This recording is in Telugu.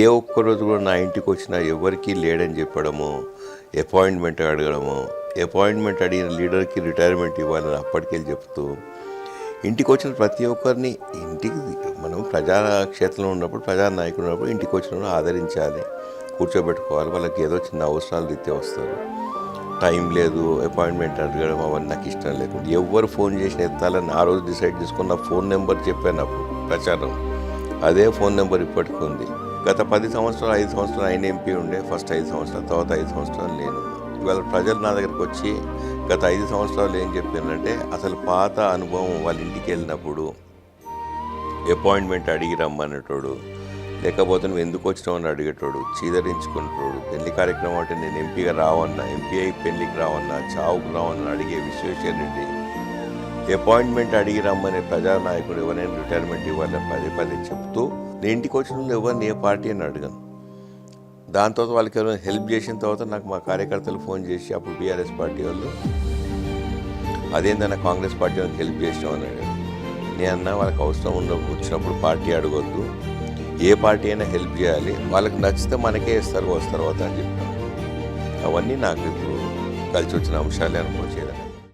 ఏ ఒక్క రోజు కూడా నా ఇంటికి వచ్చినా ఎవరికీ లేడని చెప్పడము అపాయింట్మెంట్ అడగడము అపాయింట్మెంట్ అడిగిన లీడర్కి రిటైర్మెంట్ ఇవ్వాలని అప్పటికెళ్ళి చెప్తూ ఇంటికి వచ్చిన ప్రతి ఒక్కరిని ఇంటికి మనం ప్రజా క్షేత్రంలో ఉన్నప్పుడు ప్రజానాయకులు ఉన్నప్పుడు ఇంటికి వచ్చిన ఆదరించాలి కూర్చోబెట్టుకోవాలి వాళ్ళకి ఏదో చిన్న అవసరాలు రీత్యా వస్తారు. టైం లేదు అపాయింట్మెంట్ అడగడం అవన్నీ నాకు ఇష్టం లేకుండా ఎవరు ఫోన్ చేసిన ఎత్తాలని ఆ రోజు డిసైడ్ చేసుకున్న ఫోన్ నెంబర్ చెప్పాను అప్పుడు ప్రచారం. అదే ఫోన్ నెంబర్ ఇప్పటికి ఉంది. గత పది సంవత్సరాలు ఐదు సంవత్సరాలు ఆయన ఎంపీ ఉండే ఫస్ట్ ఐదు సంవత్సరాలు తర్వాత ఐదు సంవత్సరాలు నేను. ఇవాళ ప్రజలు నా దగ్గరికి వచ్చి గత ఐదు సంవత్సరాలు ఏం చెప్పారంటే అసలు పాత అనుభవం వాళ్ళ ఇంటికి వెళ్ళినప్పుడు అపాయింట్మెంట్ అడిగి రమ్మనేటోడు లేకపోతే నువ్వు ఎందుకు వచ్చినావు అని అడిగేటోడు చీదరించుకుంటాడు పెళ్ళి కార్యక్రమం అంటే నేను ఎంపీగా రావన్నా ఎంపీ అయి పెళ్ళికి రావన్నా చావుకు రావన్నా అడిగే విశ్వేశ్వర రెడ్డి అపాయింట్మెంట్ అడిగి రమ్మనే ప్రజానాయకుడు ఎవరైనా రిటైర్మెంట్ ఇవ్వాలని పదే పదే చెప్తూ నేను ఇంటికి వచ్చిన ఎవరిని ఏ పార్టీ అని అడగను. దాని తర్వాత వాళ్ళకి ఎవరైనా హెల్ప్ చేసిన తర్వాత నాకు మా కార్యకర్తలు ఫోన్ చేసి అప్పుడు బీఆర్ఎస్ పార్టీ వాళ్ళు అదేందన్నా కాంగ్రెస్ పార్టీ వాళ్ళకి హెల్ప్ చేసినాం అని అడిగాను నేను అన్నా వాళ్ళకి అవసరం ఉన్న వచ్చినప్పుడు పార్టీ అడగొద్దు. ఏ పార్టీ అయినా హెల్ప్ చేయాలి. వాళ్ళకి నచ్చితే మనకే ఇస్తారు వస్తారు తర్వాత అని చెప్పాను. అవన్నీ నాకు ఇప్పుడు కలిసి వచ్చిన అంశాలే అనుకోవచ్చేదాన్ని